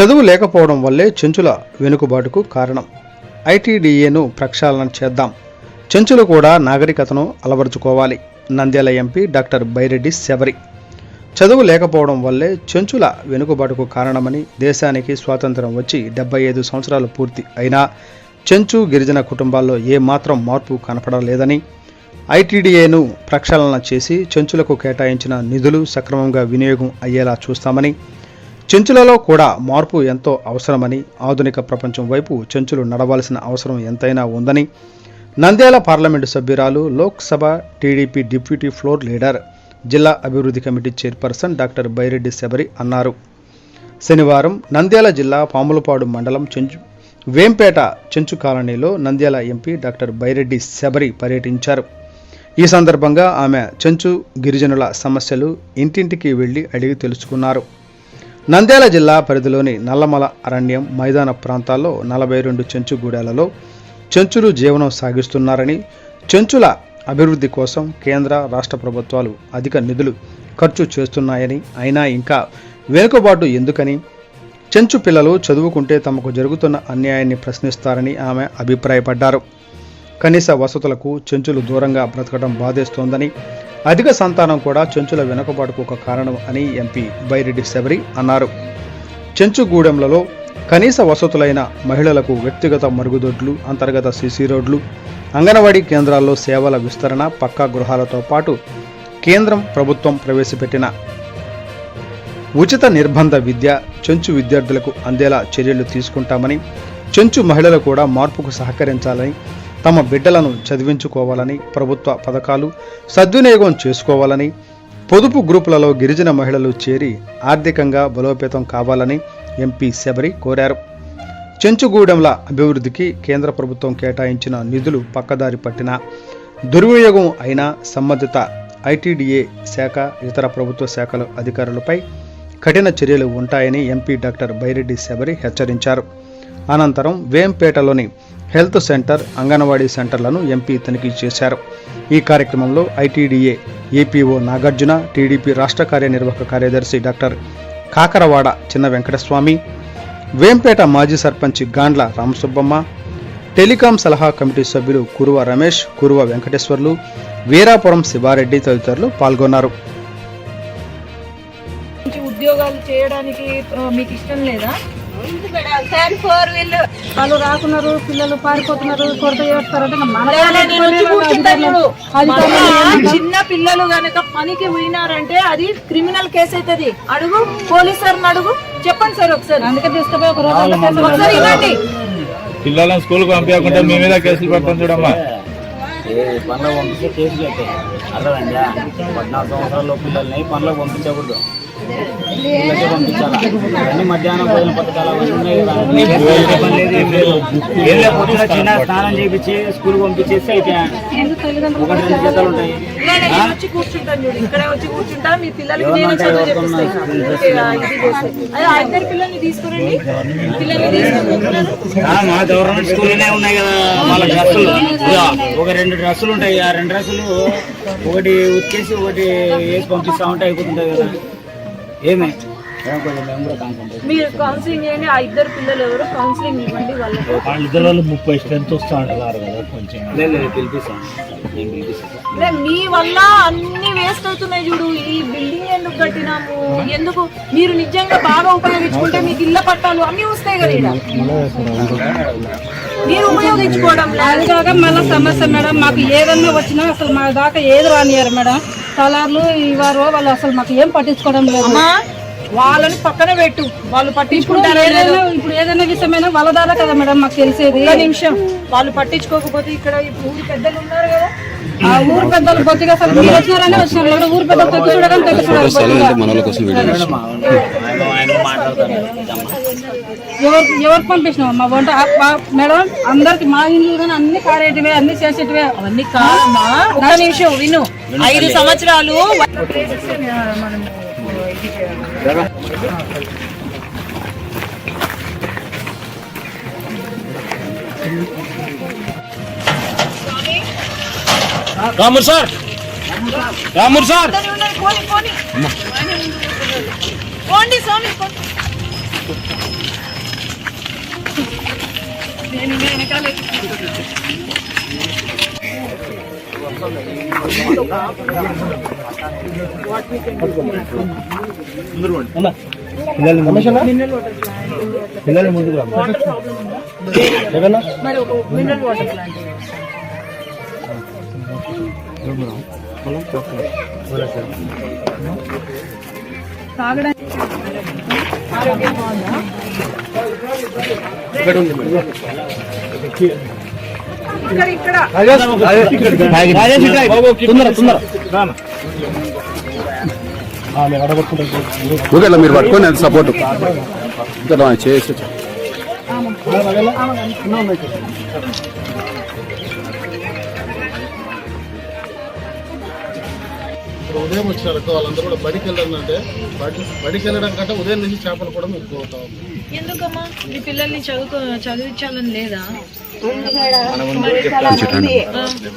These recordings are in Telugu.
చదువు లేకపోవడం వల్లే చెంచుల వెనుకబాటుకు కారణం. ఐటీడీఏను ప్రక్షాళన చేద్దాం. చెంచులు కూడా నాగరికతను అలవరుచుకోవాలి నంద్యాల ఎంపీ డాక్టర్ బైరెడ్డి శబరి. చదువు లేకపోవడం వల్లే చెంచుల వెనుకబాటుకు కారణమని దేశానికి స్వాతంత్రం వచ్చి డెబ్బై ఐదు సంవత్సరాలు పూర్తి అయినా చెంచు గిరిజన కుటుంబాల్లో ఏమాత్రం మార్పు కనపడలేదని ఐటీడీఏను ప్రక్షాళన చేసి చెంచులకు కేటాయించిన నిధులు సక్రమంగా వినియోగం అయ్యేలా చూస్తామని చెంచులలో కూడా మార్పు ఎంతో అవసరమని ఆధునిక ప్రపంచం వైపు చెంచులు నడవాల్సిన అవసరం ఎంతైనా ఉందని నంద్యాల పార్లమెంటు సభ్యురాలు Lok Sabha TDP deputy floor leader జిల్లా అభివృద్ధి committee chairperson doctor Byreddy Shabari అన్నారు. శనివారం నంద్యాల జిల్లా పాములపాడు మండలం చెంచు వేంపేట చెంచు కాలనీలో నంద్యాల ఎంపీ డాక్టర్ బైరెడ్డి శబరి పర్యటించారు. ఈ సందర్భంగా ఆమె చెంచు గిరిజనుల సమస్యలు ఇంటింటికి వెళ్ళి అడిగి తెలుసుకున్నారు. నంద్యాల జిల్లా పరిధిలోని నల్లమల అరణ్యం మైదాన ప్రాంతాల్లో నలభై రెండు చెంచు గూడాలలో చెంచులు జీవనం సాగిస్తున్నారని చెంచుల అభివృద్ధి కోసం కేంద్ర రాష్ట్ర ప్రభుత్వాలు అధిక నిధులు ఖర్చు చేస్తున్నాయని అయినా ఇంకా వెనుకబాటు ఎందుకని చెంచు పిల్లలు చదువుకుంటే తమకు జరుగుతున్న అన్యాయాన్ని ప్రశ్నిస్తారని ఆమె అభిప్రాయపడ్డారు. కనీస వసతులకు చెంచులు దూరంగా బ్రతకడం బాధేస్తోందని అధిక సంతానం కూడా చెంచుల వెనుకబాటుకు ఒక కారణం అని ఎంపీ బైరెడ్డి శబరి అన్నారు. చెంచుగూడెంలలో కనీస వసతులైన మహిళలకు వ్యక్తిగత మరుగుదొడ్లు అంతర్గత సీసీ రోడ్లు అంగన్వాడీ కేంద్రాల్లో సేవల విస్తరణ పక్కా గృహాలతో పాటు కేంద్రం ప్రభుత్వం ప్రవేశపెట్టిన ఉచిత నిర్బంధ విద్య చెంచు విద్యార్థులకు అందేలా చర్యలు తీసుకుంటామని చెంచు మహిళలు కూడా మార్పుకు సహకరించాలని తమ బిడ్డలను చదివించుకోవాలని ప్రభుత్వ పథకాలు సద్వినియోగం చేసుకోవాలని పొదుపు గ్రూపులలో గిరిజన మహిళలు చేరి ఆర్థికంగా బలోపేతం కావాలని ఎంపీ శబరి కోరారు. చెంచుగూడెంల అభివృద్ధికి కేంద్ర ప్రభుత్వం కేటాయించిన నిధులు పక్కదారి పట్టిన దుర్వినియోగం అయిన సంబంధిత ఐటీడీఏ శాఖ ఇతర ప్రభుత్వ శాఖల అధికారులపై కఠిన చర్యలు ఉంటాయని ఎంపీ డాక్టర్ బైరెడ్డి శబరి హెచ్చరించారు. అనంతరం వేంపేటలోని హెల్త్ సెంటర్ అంగన్వాడీ సెంటర్లను ఎంపీ తనిఖీ చేశారు. ఈ కార్యక్రమంలో ఐటీడీఏ ఏపీఓ నాగార్జున టీడీపీ రాష్ట్ర కార్యనిర్వాహక కార్యదర్శి డాక్టర్ కాకరవాడ చిన్న వెంకటస్వామి వేంపేట మాజీ సర్పంచ్ గాండ్ల రామసుబ్బమ్మ టెలికాం సలహా కమిటీ సభ్యులు కురువ రమేష్ కురువ వెంకటేశ్వర్లు వీరాపురం శివారెడ్డి తదితరులు పాల్గొన్నారు. ఉద్యోగాలు చేయడానికి మీకు ఇష్టం లేదా? వాళ్ళు రాకున్నారు పిల్లలు పారిపోతున్నారు కొరత. మన చిన్న పిల్లలు గనక పనికి పోయినారంటే అది క్రిమినల్ కేసు అవుతుంది. అడుగు పోలీస్ సార్ అడుగు చెప్పండి సార్ ఒకసారి. అందుకే తీసుకుపోయి ఒక రోజు ఇవ్వండి. పిల్లలను స్కూల్ పంపించకుండా మీ మీద కేసులు పెడతాం చూడమ్మా. ఏ పనులకు పంపిస్తే కేసులు అవుతాయి అర్థమైందా? పద్నాలుగు సంవత్సరాల పిల్లల్ని పనులకు పంపించకూడదు. పిల్లలకే పంపించాలా? అన్ని మధ్యాహ్నం భోజన పథకాలు అవన్నీ ఉన్నాయి కదా. చిన్న స్నానం చేయించి స్కూల్ పంపించేస్తే అయిపోయా. ఒకటి రెండు జతలు ఉంటాయి. ఇలా నేను వచ్చి కూర్చుంటాను చూడు. ఇక్కడే వచ్చి కూర్చుంటా. మీ పిల్లలకి నేను చదువు చెప్పిస్తాను అదే ఆ ఇద్దరు పిల్లల్ని తీసుకురండి. పిల్లల్ని తీసుకుని ఆ, మా గవర్నమెంట్ స్కూల్లోనే ఉన్నాయి కదా. వాళ్ళ డ్రెస్సులు ఒక రెండు డ్రెస్సులు ఉంటాయి. ఆ రెండు డ్రెస్సులు ఒకటి ఉతికేసి ఒకటి వేసి పంపిస్తా ఉంటే అయిపోతుంటాయి కదా. ఏమే? మీరు కౌన్సిలింగ్ చేయండి. ఆ ఇద్దరు పిల్లలు ఎవరు? కౌన్సిలింగ్ ఇవ్వండి వాళ్ళకి. వాళ్ళిద్దరు ముప్పై స్ట్రెంత్ వస్తా అంటున్నారు కదా కొంచెం. లేదు లేదు పిలిపిస్తాను నేను పిలిపిస్తాను అంటే మీ వల్ల అన్ని వేస్ట్ అవుతున్నాయి చూడు. ఈ బిల్డింగ్ ఎందుకు కట్టినాము? ఎందుకు? మీరు నిజంగా బాగా ఉపయోగించుకుంటే మీకు ఇళ్ళ పట్టాలు అన్ని వస్తాయి కదా. మీరు ఉపయోగించుకోవడం లేదు. అది కాక మళ్ళీ సమస్య మేడం మాకు ఏదన్నా వచ్చినా అసలు మా దాకా ఏది రానియరు మేడం. తలార్లు ఇవారు వాళ్ళు అసలు మాకు ఏం పట్టించుకోవడం లేదు. అమ్మా! వాళ్ళని పక్కన పెట్టు. వాళ్ళు పట్టించుకుంటారో ఇప్పుడు ఏదైనా విషయమైనా వాళ్ళ ద్వారా కదా మేడం మాకు తెలిసేది. ఒక్క నిమిషం. వాళ్ళు పట్టించుకోకపోతే ఇక్కడ ఊరి పెద్దలు ఉన్నారు కదా. ఆ ఊరు పెద్దలు బొత్తిగా అసలు మీరు వచ్చినారనే వచ్చినారు. ఊరు పెద్దలు తగ్గి చూడాలి ఎవరు ఎవరు పంపించినాం మా వంట మేడం అందరికి మా ఇల్లు కానీ అన్ని కారేటివే అన్ని చేసేటివే. అవన్నీ కాదమ్మా. నిమిషం విను. ఐదు సంవత్సరాలు. రాముడు సార్. రాముడు సార్. అందరూ ఉన్నారు, పోనీ, పోనీ. పోండి స్వామి పోండి. మరి ఒక మినరల్ వాటర్ ప్లాంట్ తాగడానికి ఆరోగ్యం బాగుందా ఇక్కడ ఓకే మీరు పట్టుకోండి అది సపోర్ట్. చేసి ఇప్పుడు ఉదయం వచ్చినారు వాళ్ళందరూ కూడా బడికి వెళ్ళాలంటే బడి బడికి వెళ్ళడం కంటే ఉదయం నుంచి చేపలు కూడా మీకు పోతా ఉంది ఎందుకమ్మా? మీ పిల్లల్ని చదువుకో చదివించాలని లేదా?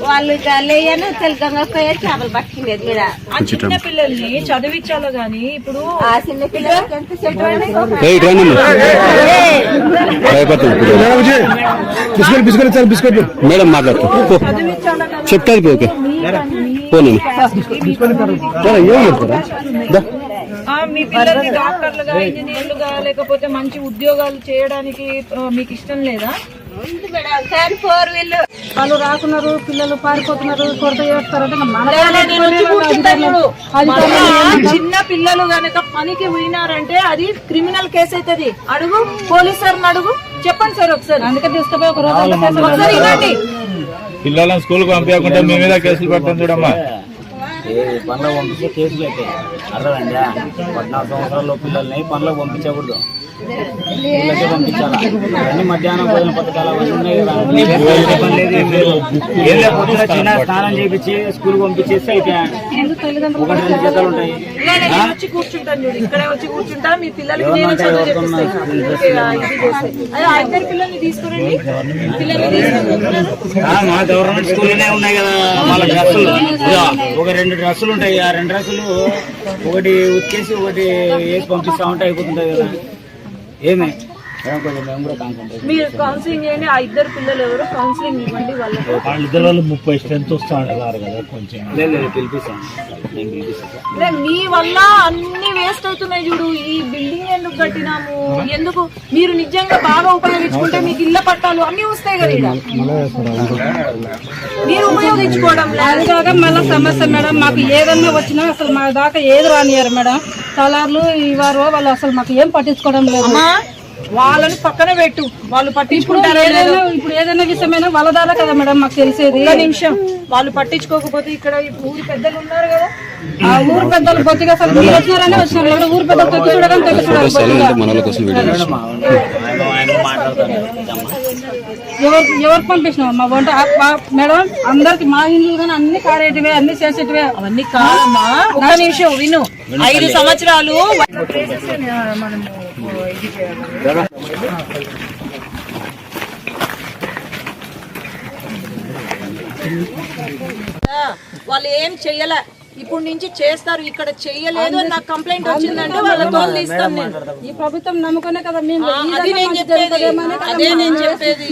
వాళ్ళు లేయను తెలకంగా పోయి చేపలు పట్టుకునేది ఆ చిన్న పిల్లల్ని చదివించాలి గాని ఇప్పుడు ఆ చిన్న పిల్లలకి ఎంత చెప్పండి బిస్కెట్ బిస్కెట్ ఇచ్చారు బిస్కెట్. మేడం మాట్లాడుతూ. చదివించాలన్నా చెప్తాది ఓకే. పోనీ. మీ పిల్లల్ని డాక్టర్లుగా ఇంజనీర్లుగా లేకపోతే మంచి ఉద్యోగాలు చేయడానికి మీకు ఇష్టం లేదా? ఫోర్ వాళ్ళు రాకున్నారు పిల్లలు పారిపోతున్నారు కొరత చేస్తారంటే చిన్న పిల్లలు గనక పనికి పోయినారంటే అది క్రిమినల్ కేసు అవుతుంది అడుగు పోలీస్ సార్ అడుగు చెప్పండి సార్ ఒకసారి. అందుకే తీసుకుపోయి ఒక రోజు ఒకసారి పిల్లలను స్కూల్ పంపించకుండా మీ మీద కేసులు పెడతాం చూడమ్మా. ఏ పనులకు పంపిస్తే కేసులు అవుతాయి అర్థమైందా? పద్నాలుగు సంవత్సరాల పిల్లల్ని పనులకు పంపించకూడదు. పిల్లలకే పంపించాలా? ఇవన్నీ మధ్యాహ్నం భోజన పథకాలు అవన్నీ ఉన్నాయి కదా. ఏ పని లేదు, ఏం లేదు. ఏం లేకపోతే చిన్న స్నానం చేపించి స్కూల్ పంపించేస్తే అయితే ఒకటి రెండు జతలు ఉంటాయి. లే, లే, నేను వచ్చి కూర్చుంటాను చూడు ఇక్కడే వచ్చి కూర్చుంటా మీ పిల్లలకి నేను చదువు చెప్పిస్తాను ఓకే, ఆ, ఇది చేస్తే. అదే ఆ ఇద్దరు పిల్లల్ని తీసుకురండి. పిల్లల్ని తీసుకుని ఆ, మా గవర్నమెంట్ స్కూల్లోనే ఉన్నాయి కదా వాళ్ళ డ్రెస్సులు ఇదిగో, ఒక రెండు రెండు డ్రెస్సులు ఉంటాయి. ఆ రెండు డ్రెస్సులు ఒకటి ఉతికేసి ఒకటి వేసి పంపిస్తా ఉంటే అయిపోతుంటాయి కదా. ఏమే? మీరు కౌన్సిలింగ్ చేయండి ఆ ఇద్దరు పిల్లలు ఎవరు? కౌన్సిలింగ్ ఇవ్వండి వాళ్ళకి. వాళ్ళు ముప్పై స్ట్రెంత్ వస్తా కదా కొంచెం. మీ వల్ల అన్ని వేస్ట్ అవుతున్నాయి చూడు. ఈ బిల్డింగ్ ఎందుకు కట్టినాము? ఎందుకు? మీరు నిజంగా బాగా ఉపయోగించుకుంటే మీకు ఇళ్ళ పట్టాలు అన్ని వస్తాయి కదా. మీరు ఉపయోగించుకోవడం లేదు. అది కాక మళ్ళీ సమస్య మేడం. మాకు ఏదన్నా వచ్చినా అసలు మా దాకా ఏది రానియరు మేడం. తలార్లు ఇవారు వాళ్ళు అసలు మాకు ఏం పట్టించుకోవడం లేదు. అమ్మా వాళ్ళని పక్కన పెట్టు. వాళ్ళు పట్టించుకుంటారో లేదో. ఏదైనా ఇప్పుడు ఏదైనా విషయమైనా వాళ్ళ ద్వారా కదా మేడం మాకు తెలిసేది. నిమిషం. వాళ్ళు పట్టించుకోకపోతే ఇక్కడ ఈ ఊరి పెద్దలు ఉన్నారు కదా. ఆ ఊరు పెద్దలు బొత్తిగా అసలు మీరు వచ్చినారనే వచ్చినారు. లేకపోతే ఊరు పెద్దలు తొక్కి చూడడం తొక్కి. మన ఎవరు ఎవరు పంపించినావు మా వంట మేడం అందరికి మా ఇండ్లు కానీ అన్ని కారేటివే అన్ని చేసేటివే. అవన్నీ కాదమ్మా. ఒక్క నిమిషం విను. ఐదు సంవత్సరాలు చేయాలి వాళ్ళు ఏం చెయ్యలే. ఇప్పుడు నుంచి చేస్తారు ఇక్కడ చెయ్యలేదు అని నాకు కంప్లైంట్ వచ్చిందంటే వాళ్ళతో తీస్తాను నేను. ఈ ప్రభుత్వం నమ్ముకునే కదా మేము అది నేను చెప్పేది. అదే నేను చెప్పేది.